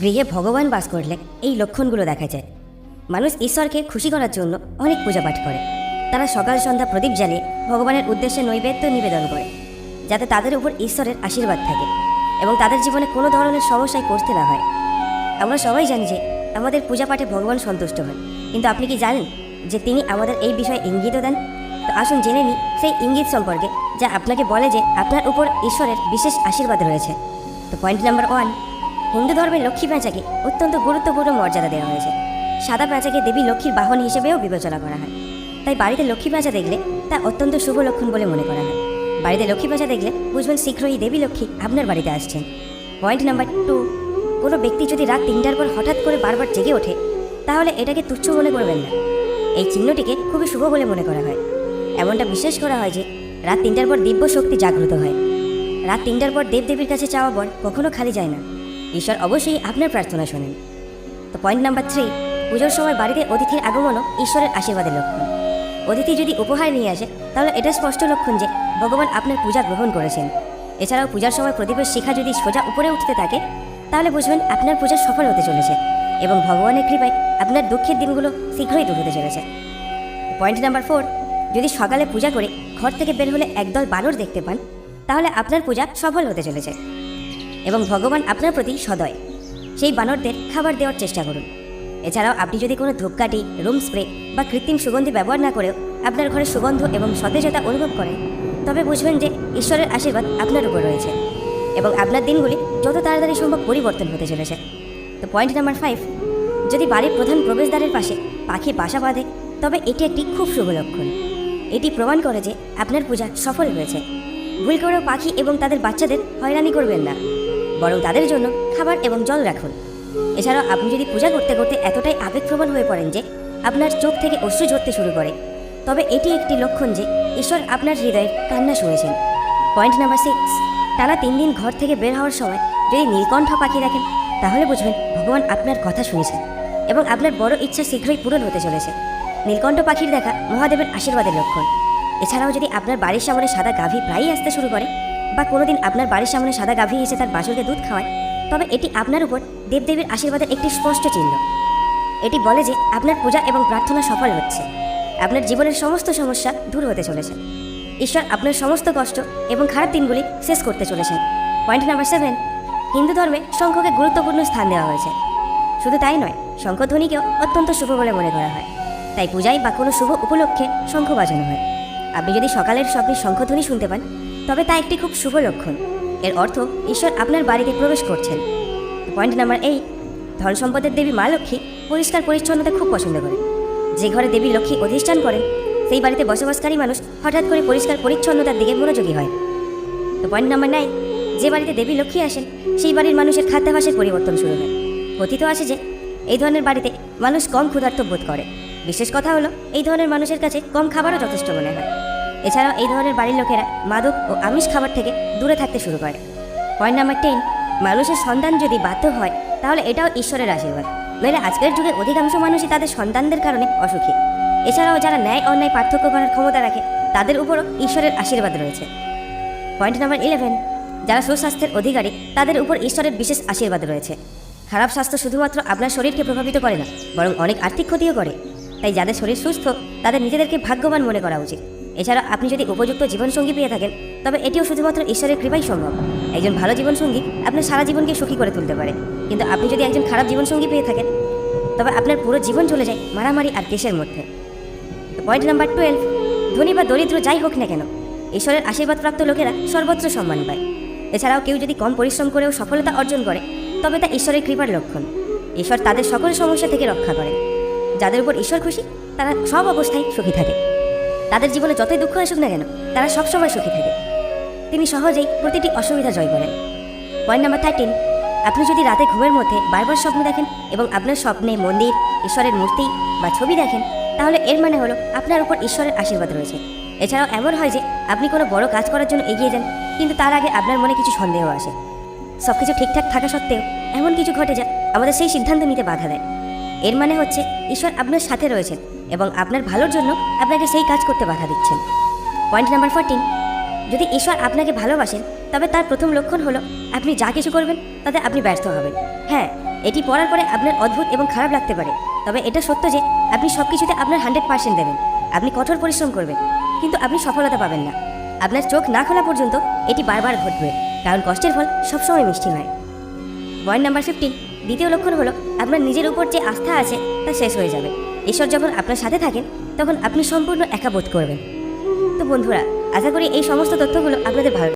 গৃহে ভগবান বাস করলে এই লক্ষণগুলো দেখা যায়। মানুষ ঈশ্বরকে খুশি করার জন্য অনেক পূজা পাঠ করে। তারা সকাল সন্ধ্যা প্রদীপ জ্বালিয়ে ভগবানের উদ্দেশ্যে নৈবেদ্য নিবেদন করে, যাতে তাদের উপর ঈশ্বরের আশীর্বাদ থাকে এবং তাদের জীবনে কোনো ধরনের সমস্যায় পড়তে না হয়। আমরা সবাই জানি যে আমাদের পূজা পাঠে ভগবান সন্তুষ্ট হন, কিন্তু আপনি কি জানেন যে তিনি আমাদের এই বিষয়ে ইঙ্গিতও দেন? তো আসুন জেনে নিই সেই ইঙ্গিত সম্পর্কে, যা আপনাকে বলে যে আপনার উপর ঈশ্বরের বিশেষ আশীর্বাদ রয়েছে। তো পয়েন্ট নাম্বার ওয়ান হিন্দু ধর্মে লক্ষ্মী পেঁচাকে অত্যন্ত গুরুত্বপূর্ণ মর্যাদা দেওয়া হয়েছে। সাদা পেঁচাকে দেবী লক্ষ্মীর বাহন হিসেবেও বিবেচনা করা হয়। তাই বাড়িতে লক্ষ্মী পেঁচা দেখলে তা অত্যন্ত শুভ লক্ষণ বলে মনে করা হয়। বাড়িতে লক্ষ্মী পেঁচা দেখলে বুঝবেন শীঘ্রই দেবী লক্ষ্মী আপনার বাড়িতে আসছেন। পয়েন্ট নাম্বার টু, কোনো ব্যক্তি যদি রাত তিনটার পর হঠাৎ করে বারবার জেগে ওঠে, তাহলে এটাকে তুচ্ছ মনে করবেন না। এই চিহ্নটিকে খুবই শুভ বলে মনে করা হয়। এমনটা বিশ্বাস করা হয় যে রাত তিনটার পর দিব্য শক্তি জাগ্রত হয়। রাত তিনটার পর দেবদেবীর কাছে চাওয়া বর কখনো খালি যায় না। ঈশ্বর অবশ্যই আপনার প্রার্থনা শোনেন। তো পয়েন্ট নাম্বার থ্রি পুজোর সময় বাড়িতে অতিথির আগমনও ঈশ্বরের আশীর্বাদের লক্ষণ। অতিথি যদি উপহার নিয়ে আসে, তাহলে এটা স্পষ্ট লক্ষণ যে ভগবান আপনার পূজা গ্রহণ করেছেন। এছাড়াও পূজার সময় প্রদীপের শিখা যদি সোজা উপরে উঠতে থাকে, তাহলে বুঝবেন আপনার পূজা সফল হতে চলেছে এবং ভগবানের কৃপায় আপনার দুঃখের দিনগুলো শীঘ্রই দূর হতে চলেছে। পয়েন্ট নাম্বার ফোর যদি সকালে পূজা করে ঘর থেকে বের হলে একদল বানর দেখতে পান, তাহলে আপনার পূজা সফল হতে চলেছে। এবং ভগবান আপনার প্রতি সদয়। সেই বানরদের খাবার দেওয়ার চেষ্টা করুন। এছাড়াও আপনি যদি কোনো ধূপকাঠি, রুম স্প্রে বা কৃত্রিম সুগন্ধি ব্যবহার না করেও আপনার ঘরে সুগন্ধ এবং সতেজতা অনুভব করেন, তবে বুঝবেন যে ঈশ্বরের আশীর্বাদ আপনার উপর রয়েছে এবং আপনার দিনগুলি যত তাড়াতাড়ি সম্ভব পরিবর্তন হতে চলেছে। তো পয়েন্ট নাম্বার ফাইভ, যদি বাড়ির প্রধান প্রবেশদ্বারের পাশে পাখি বাসা বাঁধে, তবে এটি একটি খুব শুভ লক্ষণ। এটি প্রমাণ করে যে আপনার পূজা সফল হয়েছে। ভুল করেও পাখি এবং তাদের বাচ্চাদের হয়রানি করবেন না। বরং তাদের জন্য খাবার এবং জল রাখুন। এছাড়াও আপনি যদি পূজা করতে করতে এতটাই আবেগপ্রবণ হয়ে পড়েন যে আপনার চোখ থেকে অশ্রু ঝরতে শুরু করে, তবে এটি একটি লক্ষণ যে ঈশ্বর আপনার হৃদয়ের কান্না শুনেছেন। পয়েন্ট নাম্বার সিক্স টানা তিন দিন ঘর থেকে বের হওয়ার সময় যদি নীলকণ্ঠ পাখি দেখেন, তাহলে বুঝবেন ভগবান আপনার কথা শুনেছেন এবং আপনার বড় ইচ্ছা শীঘ্রই পূরণ হতে চলেছে। নীলকণ্ঠ পাখির দেখা মহাদেবের আশীর্বাদের লক্ষণ। এছাড়াও যদি আপনার বাড়ির সামনে সাদা গাভী প্রায়ই আসতে শুরু করে বা কোনোদিন আপনার বাড়ির সামনে সাদা গাভী এসে তার বাসুরকে দুধ খাওয়ায়, তবে এটি আপনার উপর দেবদেবীর আশীর্বাদের একটি স্পষ্ট চিহ্ন। এটি বলে যে আপনার পূজা এবং প্রার্থনা সফল হচ্ছে। আপনার জীবনের সমস্ত সমস্যা দূর হতে চলেছে। ঈশ্বর আপনার সমস্ত কষ্ট এবং খারাপ দিনগুলি শেষ করতে চলেছেন। পয়েন্ট নাম্বার সেভেন, হিন্দু ধর্মে শঙ্খকে গুরুত্বপূর্ণ স্থান দেওয়া হয়েছে। শুধু তাই নয়, শঙ্খধ্বনিকেও অত্যন্ত শুভ বলে মনে করা হয়। তাই পূজায় বা কোনো শুভ উপলক্ষে শঙ্খ বাজানো হয়। আপনি যদি সকালের স্বপ্নে শঙ্খধ্বনি শুনতে পান, তবে তা একটি খুব শুভ লক্ষণ। এর অর্থ, ঈশ্বর আপনার বাড়িতে প্রবেশ করছেন। পয়েন্ট নাম্বার এইট ধন সম্পদের দেবী মা লক্ষ্মী পরিষ্কার পরিচ্ছন্নতা খুব পছন্দ করে যে ঘরে দেবী লক্ষ্মী অধিষ্ঠান করেন, সেই বাড়িতে বসবাসকারী মানুষ হঠাৎ করে পরিষ্কার পরিচ্ছন্নতার দিকে মনোযোগী হয়। তো পয়েন্ট নাম্বার নাইন যে বাড়িতে দেবী লক্ষ্মী আসেন, সেই বাড়ির মানুষের খাদ্যাভাসের পরিবর্তন শুরু হয়। কথিত আছে যে, এই ধরনের বাড়িতে মানুষ কম ক্ষুধার্ত বোধ করে। বিশেষ কথা হলো, এই ধরনের মানুষের কাছে কম খাবারও যথেষ্ট মনে হয়। এছাড়াও এই ধরনের বাড়ির লোকেরা মাদক ও আমিষ খাবার থেকে দূরে থাকতে শুরু করে। পয়েন্ট নাম্বার টেন মানুষের সন্তান যদি বাধ্য হয়, তাহলে এটাও ঈশ্বরের আশীর্বাদ। নইলে আজকের যুগে অধিকাংশ মানুষই তাদের সন্তানদের কারণে অসুখী। এছাড়াও যারা ন্যায় অন্যায় পার্থক্য করার ক্ষমতা রাখে, তাদের উপরও ঈশ্বরের আশীর্বাদ রয়েছে। পয়েন্ট নাম্বার ইলেভেন, যারা সুস্বাস্থ্যের অধিকারী, তাদের উপর ঈশ্বরের বিশেষ আশীর্বাদ রয়েছে। খারাপ স্বাস্থ্য শুধুমাত্র আপনার শরীরকে প্রভাবিত করে না, বরং অনেক আর্থিক ক্ষতিও করে। তাই যাদের শরীর সুস্থ, তাদের নিজেদেরকে ভাগ্যবান মনে করা উচিত। এছাড়া আপনি যদি উপযুক্ত জীবনসঙ্গী পেয়ে থাকেন, তবে এটিও শুধুমাত্র ঈশ্বরের কৃপাই সম্ভব। একজন ভালো জীবনসঙ্গী আপনার সারা জীবনকে সুখী করে তুলতে পারে। কিন্তু আপনি যদি একজন খারাপ জীবনসঙ্গী পেয়ে থাকেন, তবে আপনার পুরো জীবন চলে যায় মারামারি আর দেশের মধ্যে। পয়েন্ট নাম্বার টুয়েলভ, ধনী বা দরিদ্র যাই হোক না কেন, ঈশ্বরের আশীর্বাদপ্রাপ্ত লোকেরা সর্বত্র সম্মান পায়। এছাড়াও কেউ যদি কম পরিশ্রম করেও সফলতা অর্জন করে, তবে তা ঈশ্বরের কৃপার লক্ষণ। ঈশ্বর তাদের সকল সমস্যা থেকে রক্ষা করেন। যাদের উপর ঈশ্বর খুশি, তারা সব অবস্থায় সুখী থাকে। তাদের জীবনে যতই দুঃখ আসুক না কেন, তারা সবসময় সুখী থাকে। তিনি সহজেই প্রতিটি অসুবিধা জয় করেন। পয়েন্ট নাম্বার থার্টিন আপনি যদি রাতে ঘুমের মধ্যে বারবার স্বপ্ন দেখেন এবং আপনার স্বপ্নে মন্দির, ঈশ্বরের মূর্তি বা ছবি দেখেন, তাহলে এর মানে হলো আপনার উপর ঈশ্বরের আশীর্বাদ রয়েছে। এছাড়াও এমন হয় যে আপনি কোনো বড় কাজ করার জন্য এগিয়ে যান, কিন্তু তার আগে আপনার মনে কিছু সন্দেহ আসে। সব কিছু ঠিকঠাক থাকা সত্ত্বেও এমন কিছু ঘটে যা আমাদের সেই সিদ্ধান্ত নিতে বাধা দেয়। এর মানে হচ্ছে ঈশ্বর আপনার সাথে রয়েছেন এবং আপনার ভালোর জন্য আপনাকে সেই কাজ করতে বাধা দিচ্ছেন। পয়েন্ট নাম্বার ফোরটিন যদি ঈশ্বর আপনাকে ভালোবাসেন, তবে তার প্রথম লক্ষণ হলো আপনি যা কিছু করবেন, তাতে আপনি ব্যর্থ হবেন। হ্যাঁ এটি পড়ার পরে আপনার অদ্ভুত এবং খারাপ লাগতে পারে। তবে এটা সত্য যে আপনি সব কিছুতে আপনার হান্ড্রেড পার্সেন্ট দেবেন। আপনি কঠোর পরিশ্রম করবেন, কিন্তু আপনি সফলতা পাবেন না। আপনার চোখ না খোলা পর্যন্ত এটি বারবার ঘটবে, কারণ কষ্টের ফল সবসময় মিষ্টি হয়। পয়েন্ট নাম্বার ফিফটিন দ্বিতীয় লক্ষণ হলো আপনার নিজের উপর যে আস্থা আছে তা শেষ হয়ে যাবে। ঈশ্বর যখন আপনার সাথে থাকেন, তখন আপনি সম্পূর্ণ একা বোধ করবেন। তো বন্ধুরা, আশা করি এই সমস্ত তথ্যগুলো আপনাদের ভালো